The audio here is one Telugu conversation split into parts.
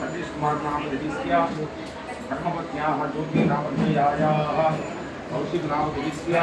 सतीश कुमार नाम दिविष्या धर्मपत्या ज्योतिरामधेयाया कौशिक नाम दिविष्या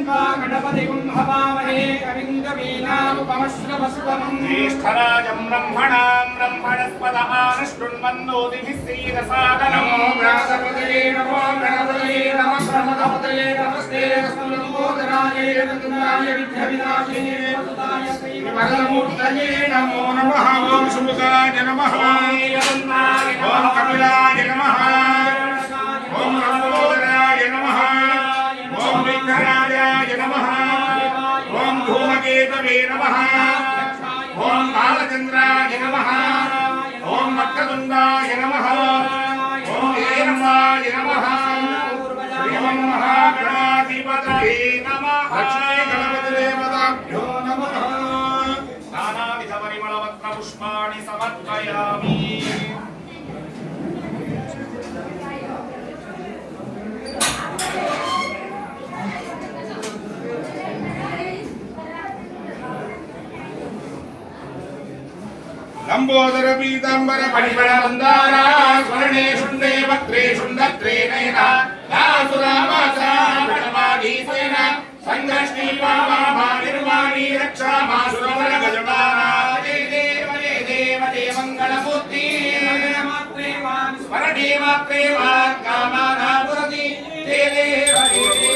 विमलानामधेयायाः पुत्रिकायाः श्रीप्रियाङ्कानामधेयायाः श्रीकान्तरेड्डिनामधेयस्य गणपतिं हवामहे कविं कवीनामुपमश्रवस्वम् ज्येष्ठराजं ब्रह्मणां ब्रह्मणस्पद आनशृण्वन्नोदिभिः श्रीरसादनम् व्यासपतये नमो गणपतये नमः प्रमदपतये नमस्ते स्मृतोदराये रत्नाय विद्याविनाशिने वसुताय श्रीमहामूर्तये नमो नमः ॐ सुमुखाय नमः ॐ कपिलाय नमः ॐ लम्बोदराय नमः ॐ धूमकेतवे नमः ॐ बालचन्द्राय नमः ॐ मक्कतुण्डाय नमः ॐ हेरम्बाय नमः లంబోదర పీతాంబర పడిపడ మందారా స్మరణే శుండే పత్రే శుండత్రే నయన రాసురామాసీసేన సంఘష్ణీ పామా మా నిర్వాణి రక్షా మా సురవర గజమానా జయ దేవ జయ దేవ జయ మంగళమూర్తి స్మరణే మాత్రే వా కామానా పురతి జయ దేవ జయ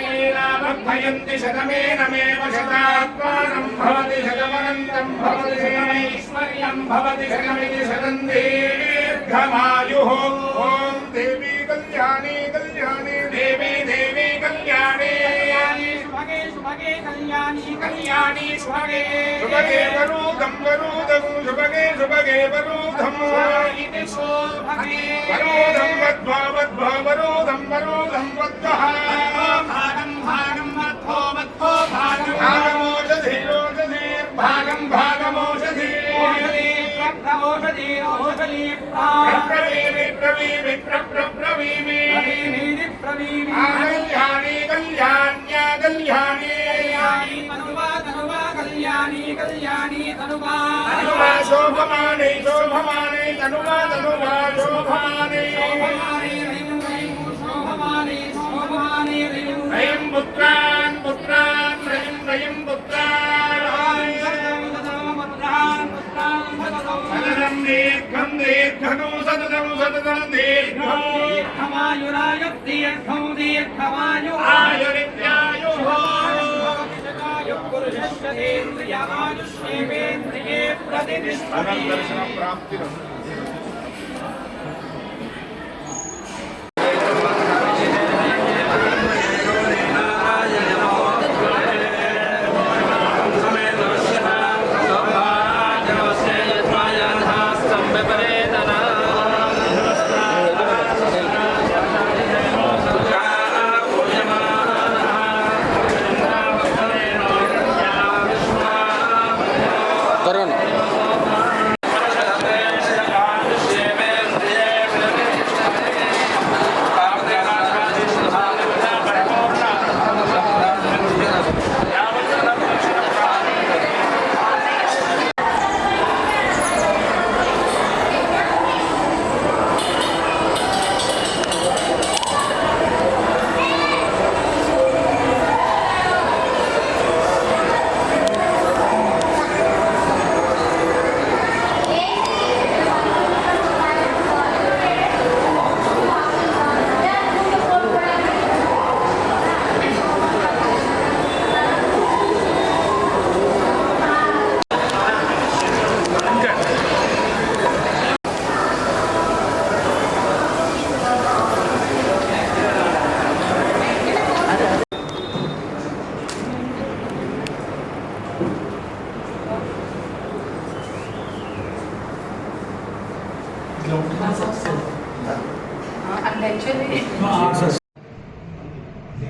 దీర్ఘమాయుర్వర్ధయేనావర్ధయంతి శతమేనమేవ శతాత్మానం భవతి శతమనంతం భవతి శతమైశ్వర్యం భవతి శతమితి శతం దీర్ఘమాయు ఓం దేవీ కళ్యాణి కళ్యాణి శుభగే కళ్యాణి కళ్యాణి శుభగే శుభగే వరూధం వరూధం శుభగే శుభగే వరూధం ఇది శుభగే వరూధం వద్వా వద్వా వరూధం వరూధం వద్వః భాగం భాగం మధ్వో మధ్వో భాగం భాగమోషధి భాగం భాగమోషధి ఔషధి ఔషధి ప్రవీమి శోభమాని తనువా తనువా శోభమాని. రయం పుత్రాన్ పుత్రాన్ రయం రయం పుత్రాన్. సదనం దీర్ఘం దీర్ఘను సదనం సదనం దీర్ఘం దీర్ఘమాయురాయ దీర్ఘం దీర్ఘమాయు. ఆయురిత్యాయు పురుషేంద్రియాయుష్యేంద్రియే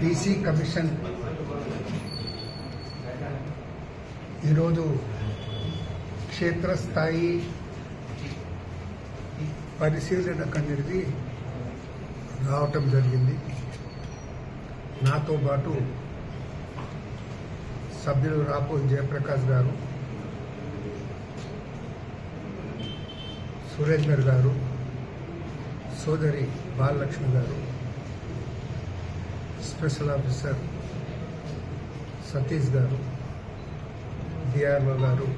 బీసీ కమిషన్ ఈరోజు క్షేత్రస్థాయి పరిశీలనకు అనేది రావటం జరిగింది. నాతో పాటు సభ్యులు రాపో జయప్రకాష్ గారు సురేందర్ గారు సోదరి బాలలక్ష్మి గారు స్పెషల్ ఆఫీసర్ సతీష్ గారు డిఆర్ఓ గారు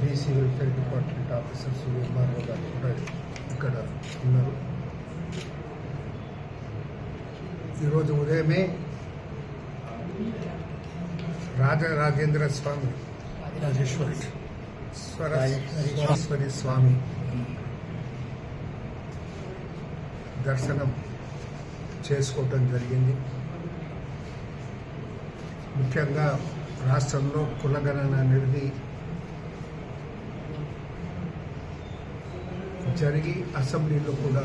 BC welfare department officer Suryakumar గారు కూడా ఇక్కడ ఉన్నారు. ఈరోజు ఉదయమే రాజరాజేంద్ర స్వామి రాజేశ్వరి స్వరేశ్వరి స్వామి దర్శనం చేసుకోవటం జరిగింది. ముఖ్యంగా రాష్ట్రంలో కులగణన అనేది జరిగి అసెంబ్లీలో కూడా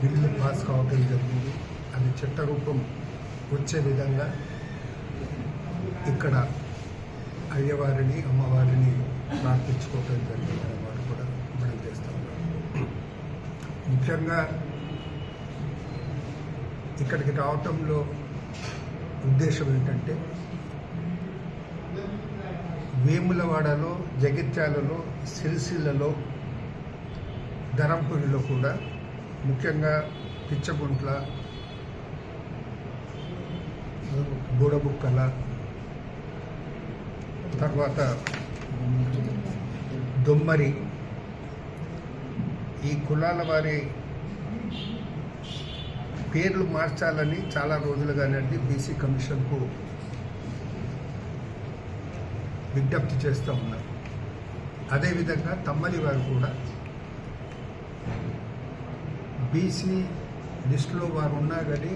బిల్లు పాస్ కావటం జరిగింది. అది చట్టరూపం వచ్చే విధంగా ఇక్కడ అయ్యవారిని అమ్మవారిని ప్రార్థించుకోవటం జరిగింది అన్నమాట కూడా మనం చేస్తూ. ఉన్నాం ముఖ్యంగా ఇక్కడికి రావటంలో ఉద్దేశం ఏంటంటే వేములవాడలో జగిత్యాలలో సిరిసిల్లలో ధరంపురిలో కూడా ముఖ్యంగా పిచ్చగుంట్ల బూడబుక్కల తర్వాత దొమ్మరి. ఈ కులాల వారి పేర్లు మార్చాలని చాలా రోజులుగా అనేది బీసీ కమిషన్కు విజ్ఞప్తి చేస్తూ ఉన్నారు అదేవిధంగా తమ్మలి వారు కూడా బీసీ లిస్టులో వారు ఉన్నా కానీ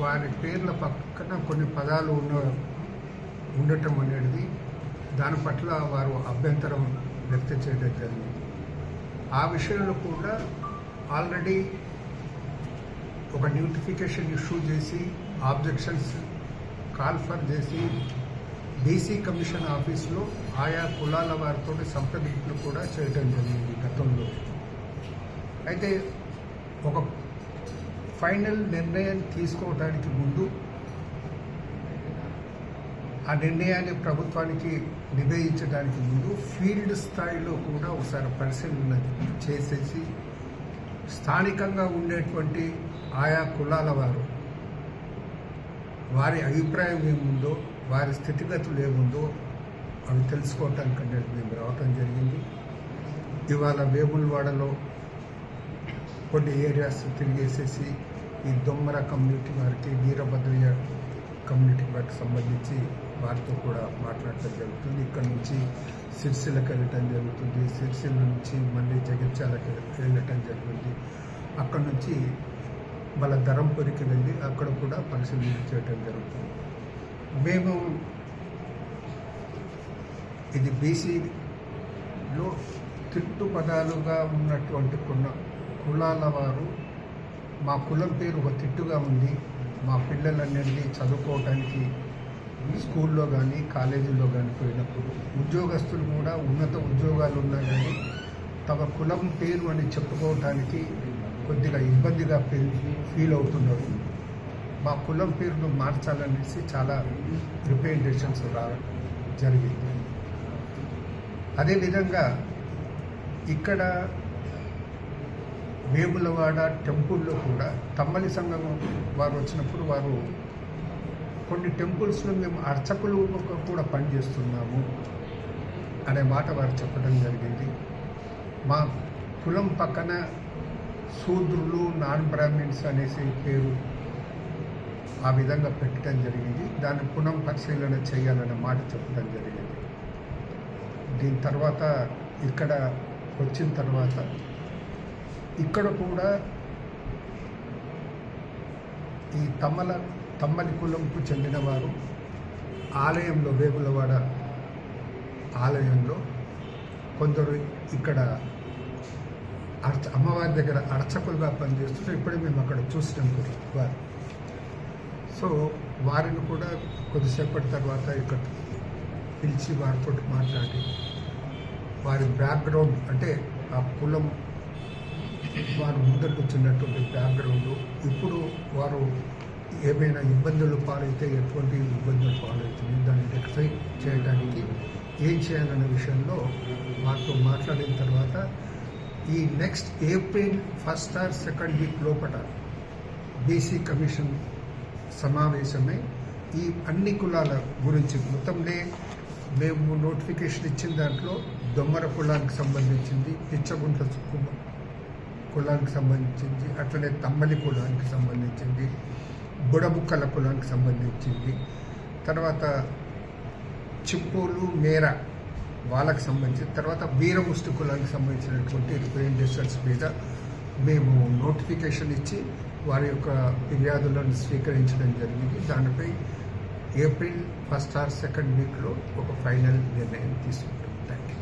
వారి పేర్ల పక్కన కొన్ని పదాలు ఉన్న ఉండటం అనేది దాని పట్ల వారు అభ్యంతరం వ్యక్తం చేయడం జరిగింది. ఆ విషయంలో కూడా ఆల్రెడీ ఒక నోటిఫికేషన్ ఇష్యూ చేసి ఆబ్జెక్షన్స్ కాల్ఫర్ చేసి బీసీ కమిషన్ ఆఫీస్లో ఆయా కులాల వారితో సంప్రదింపులు కూడా చేయడం జరిగింది గతంలో. అయితే ఒక ఫైనల్ నిర్ణయం తీసుకోవడానికి ముందు ఆ నిర్ణయాన్ని ప్రభుత్వానికి నిర్ణయించడానికి ముందు ఫీల్డ్ స్థాయిలో కూడా ఒకసారి పరిశీలన చేసేసి స్థానికంగా ఉండేటువంటి ఆయా కులాల వారు వారి అభిప్రాయం ఏముందో వారి స్థితిగతులు ఏముందో అవి తెలుసుకోవటానికి అనేది మేము రావటం జరిగింది. ఇవాళ వేములవాడలో కొన్ని ఏరియాస్ తిరిగేసేసి ఈ దొమ్మర కమ్యూనిటీ వారికి వీరభద్రయ్య కమ్యూనిటీ వారికి సంబంధించి వారితో కూడా మాట్లాడటం జరుగుతుంది. ఇక్కడ నుంచి సిరిసిల్లకి వెళ్ళటం జరుగుతుంది. సిరిసిల్ల నుంచి మళ్ళీ జగిత్యాలకి వెళ్ళటం జరుగుతుంది. అక్కడ నుంచి మళ్ళీ ధరంపురికి వెళ్ళి అక్కడ కూడా పరిశీలన చేయటం జరుగుతుంది. మేము ఇది బీసీలో తిట్టు పదాలుగా ఉన్నటువంటి కొన్న కులాల వారు మా కులం పేరు ఒక తిట్టుగా ఉంది. మా పిల్లలన్నింటినీ చదువుకోవటానికి స్కూల్లో కానీ కాలేజీల్లో కానీ పోయినప్పుడు ఉద్యోగస్తులు కూడా ఉన్నత ఉద్యోగాలు ఉన్నా కానీ తమ కులం పేరు అని చెప్పుకోవటానికి కొద్దిగా ఇబ్బందిగా ఫీల్ అవుతున్నారు. మా కులం పేరును మార్చాలనేసి చాలా రిప్రజెంటేషన్స్ రావడం జరిగింది. అదేవిధంగా ఇక్కడ వేములవాడ టెంపుల్లో కూడా తమ్మలి సంఘం వారు వచ్చినప్పుడు వారు కొన్ని టెంపుల్స్లో మేము అర్చకులు కూడా పనిచేస్తున్నాము అనే మాట వారు చెప్పడం జరిగింది. మా కులం పక్కన శూద్రులు నాన్ బ్రాహ్మిన్స్ అనేసి పేరు ఆ విధంగా పెట్టడం జరిగింది. దాన్ని పునః పరిశీలన చేయాలనే మాట చెప్పడం జరిగింది. దీని తర్వాత ఇక్కడ వచ్చిన తర్వాత ఇక్కడ కూడా ఈ తమ్మల తమ్మలి కులంకు చెందినవారు ఆలయంలో వేగులవాడ ఆలయంలో కొందరు ఇక్కడ అర్చ అమ్మవారి దగ్గర అర్చకులుగా పనిచేస్తుంటే ఇప్పుడే మేము అక్కడ చూసినాం కూడా వారు. సో వారిని కూడా కొద్దిసేపటి తర్వాత ఇక్కడ పిలిచి వారితో మాట్లాడి వారి బ్యాక్గ్రౌండ్ అంటే ఆ కులం వారు ముందరకు వచ్చినటువంటి బ్యాక్గ్రౌండ్ ఇప్పుడు వారు ఏమైనా ఇబ్బందులు పాలైతే ఎటువంటి ఇబ్బందులు పాలవుతుంది దాన్ని రెక్టిఫై చేయడానికి ఏం చేయాలనే విషయంలో వారితో మాట్లాడిన తర్వాత ఈ next April first or second week లోపల బీసీ కమిషన్ సమావేశమై ఈ అన్ని కులాల గురించి మొత్తంలే మేము నోటిఫికేషన్ ఇచ్చిన దాంట్లో దొమ్మర కులానికి సంబంధించింది పిచ్చగుంట కులానికి సంబంధించింది అట్లనే తమ్మలి కులానికి సంబంధించింది బుడబుక్కల కులానికి సంబంధించింది. తర్వాత చిప్పూలు మేర వాళ్ళకి సంబంధించిన తర్వాత వీరముష్టి కులానికి సంబంధించినటువంటి రిప్రజెంటేషన్స్ మీద మేము నోటిఫికేషన్ ఇచ్చి వారి యొక్క ఫిర్యాదులను స్వీకరించడం జరిగింది. దానిపై ఏప్రిల్ ఫస్ట్ ఆర్ సెకండ్ వీక్లో ఒక ఫైనల్ నిర్ణయం తీసుకుంటాం. Thank you